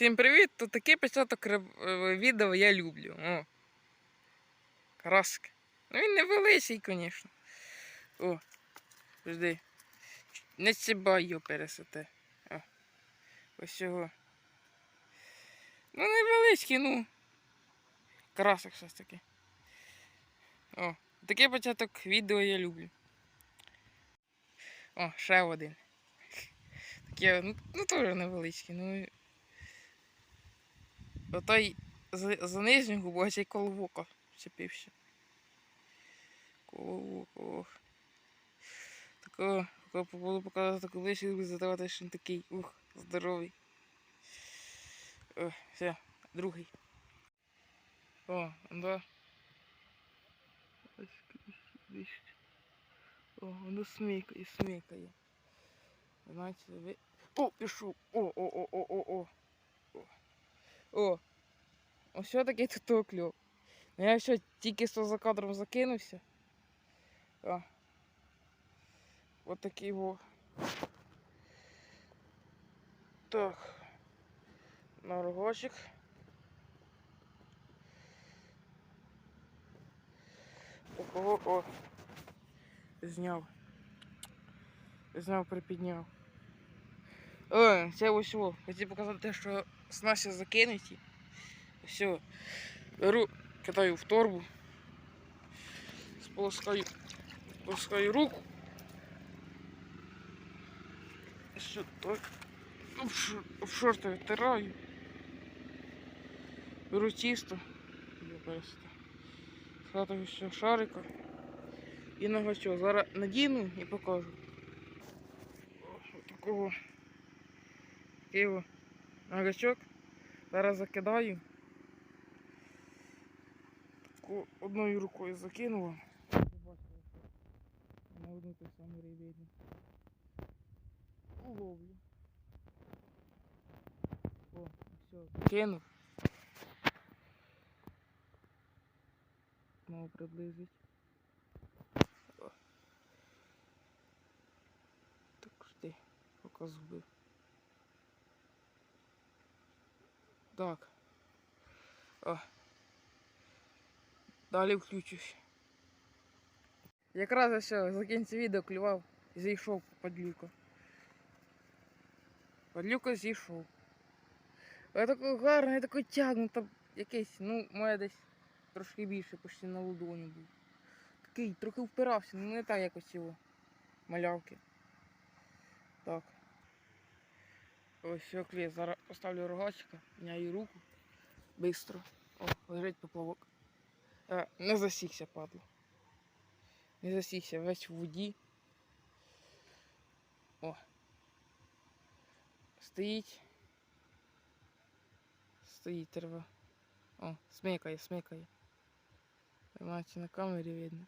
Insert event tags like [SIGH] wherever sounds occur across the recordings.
Всім привіт! Тут такий початок е, відео я люблю. О. Краски. Ну він невеличкий, звісно. О, жди. Не цібай його пересете. О. Ось його. Ну, невеличкий, ну. Красок щось таке. О, такий початок відео я люблю. О, ще один. Таке, ну, ну теж невеличкий, ну. Отой за, за нижню губу, а цей коло вуха вчепився. Коло вуха, ох. Такого, такого буду показувати колись, і задавати, що він такий, ух, здоровий. О, все, другий. О, да. О, воно смикає, смикає. Знаєте, ви... О, пішов. О, о, о, о, о, о. О, ось все-таки тут кльов. Ну я що тільки що за кадром закинувся. О. От такий во. Так. На рогочок. Такого о. Зняв. Зняв, припідняв. О, це ось о. Хотів показати те, що снасті закинуті. Все. Беру, кидаю в торбу. Сполоскаю, сполоскаю руку. Що так? В, ш... в шорти витираю. Беру тісто. Я пересити. Складаю ще шарика. І на гачок. Зараз надіну і покажу. Ось такого. Такого на Гачок. Зараз закидаю. Одною рукою закинула. На одну той самий рейвідні. Ловлю. О, все, кинув. Знову приблизить. Так жди, поки збив. Так. О. Далі включусь. Якраз я ще за відео клював і зійшов падлюка. Падлюка зійшов. Я такий гарний, такий тягнута якийсь, ну, має десь трошки більше, почти на ладоні був. Такий, трохи впирався, ну не так якось його малявки. Так. Ось все клей. Зараз поставлю рогачика, міняю руку. Бистро. О, лежить поплавок. А, не засікся, падло. Не засікся, весь в воді. О. Стоїть. Стоїть треба. О, смикає, смикає. Знаєте, на камері видно.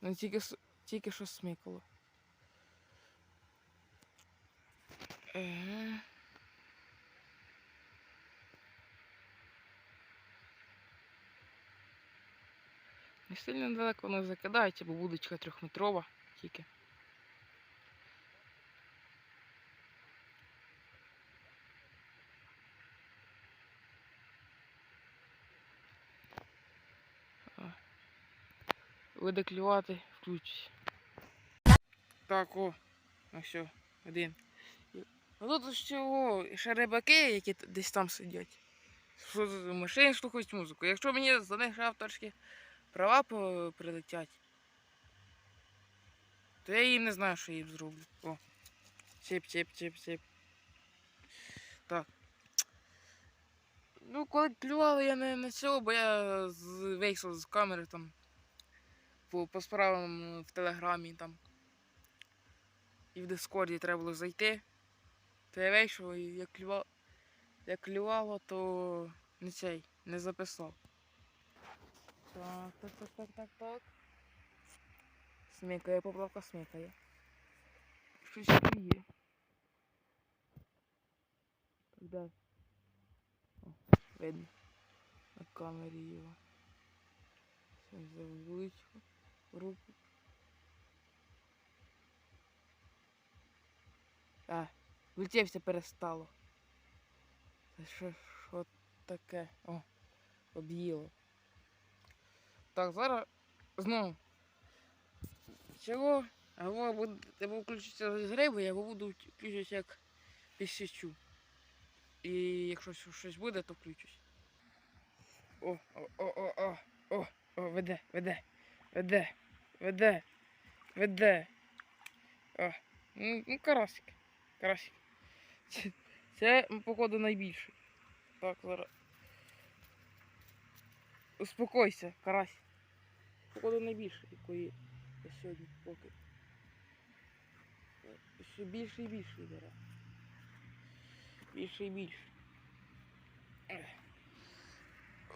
Ну тільки, тільки що смикало. Не сильно далеко не закидається, бо будочка трьохметрова тільки. Буде клювати, включусь. Так, о, ну все, один. Ну тут ще, ще рибаки, які десь там сидять. Що машини слухають музику. Якщо мені за них авторські права прилетять, то я їм не знаю, що їм зроблю. О. Чеп, чеп, чеп, чеп. Так. Ну, коли клювали я не на цього, бо я вийшов з камери там по, по справам в телеграмі там. І в Дискорді треба було зайти. То вийшов і як клювало, як клювало, то не цей, не записав. Так, так, так, так, так, так. Смикає, поплавка смикає. Щось є. Так, де? О, видно. На камері його. Взяв величку, руку. А, влетівся перестало. Що, що таке? О, об'їло. Так, зараз знову. Чого? Або буде, або включиться з гриби, або буду включитися як тисячу. І якщо щось- буде, то включусь. О, о, о, о, о, о, о, веде, веде, веде, веде, веде. О, ну, ну карасик, карасик. [LAUGHS] Це, походу, найбільший. Так, зараз. Успокойся, карась. Походу найбільший, якої я сьогодні поки. Ще більше і більше бере. Більше і більше.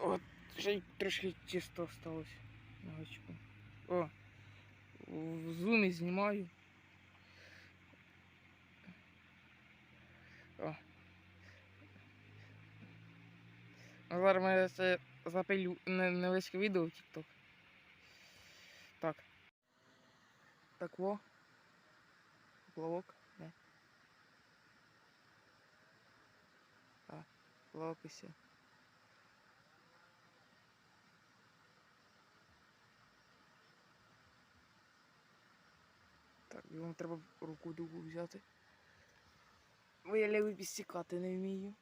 От, ще й трошки чисто осталось. О, в зумі знімаю. О. А Зараз ми це запилю не- невеличке відео в TikTok. Так. Так во. Плавок, не. А, плавок і все. Так, йому треба руку другу взяти. Бо я лівий підсікати не вмію.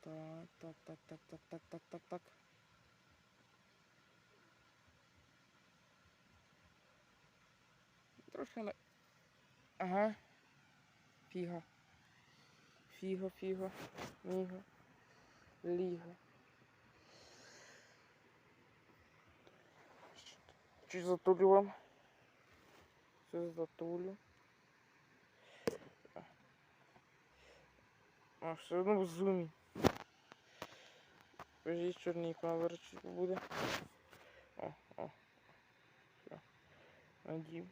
Так, так, так, так, так, так, так, так, так. Трошки на... Ага. Фіга. Фіга, фіга, міга, ліга. Чуть затулю вам. Все затулю. А, все одно в зумі. Кажіть, чорний камера чуть буде. О, о. Все. Надів.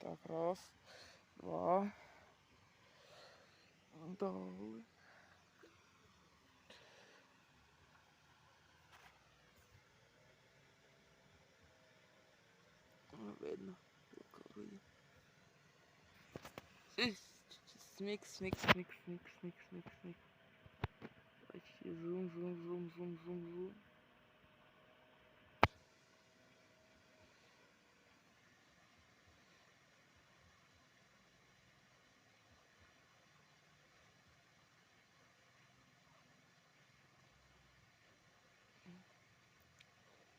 daraus war da werden nix, nix, nix, nix, nix, nix, nix. Ich hier zoom, zoom, zoom, zoom, zoom, zoom.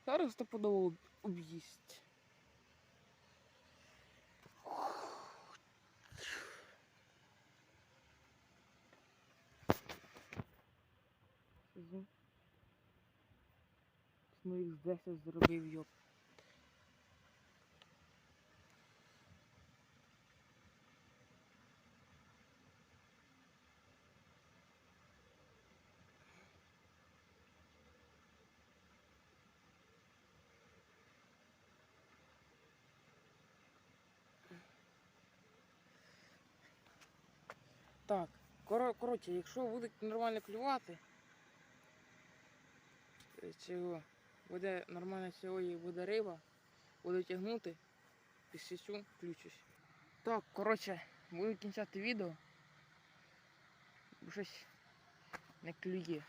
Зараз то подало об'їсть. З моїх 10 зробив його. Так, коро- коротше, якщо буде нормально клювати, е, цього, буде нормально сьогодні буде риба, буду тягнути, після цього включусь. Так, коротше, буду кінчати відео. Бо щось не клює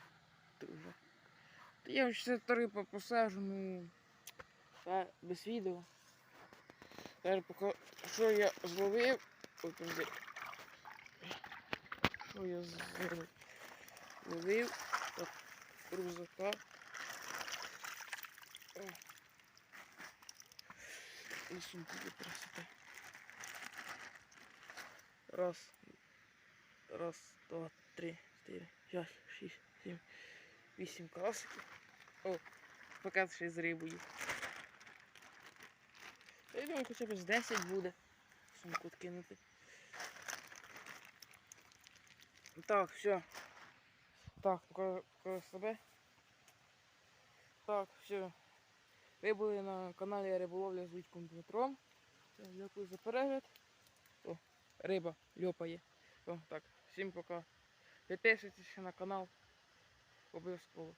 я цю рибу посажу, ну без відео. Зараз поки що я зловив. Ой. Що я зловив? Ловив от рюкзака. І сумку витрасити. Раз. Раз, два, три, чотири, п'ять, шість, сім, вісім карасиків. О, пакет ще з рибою. Я думаю, хоча б з 10 буде. Сумку кинути. Так, все. Так, покажу себе. Так. Так, все. Ви були на каналі Риболовля з Вітьком Дмитром. Дякую за перегляд. О, риба льопає. О, так, всім пока. Підписуйтесь на канал. Обов'язково.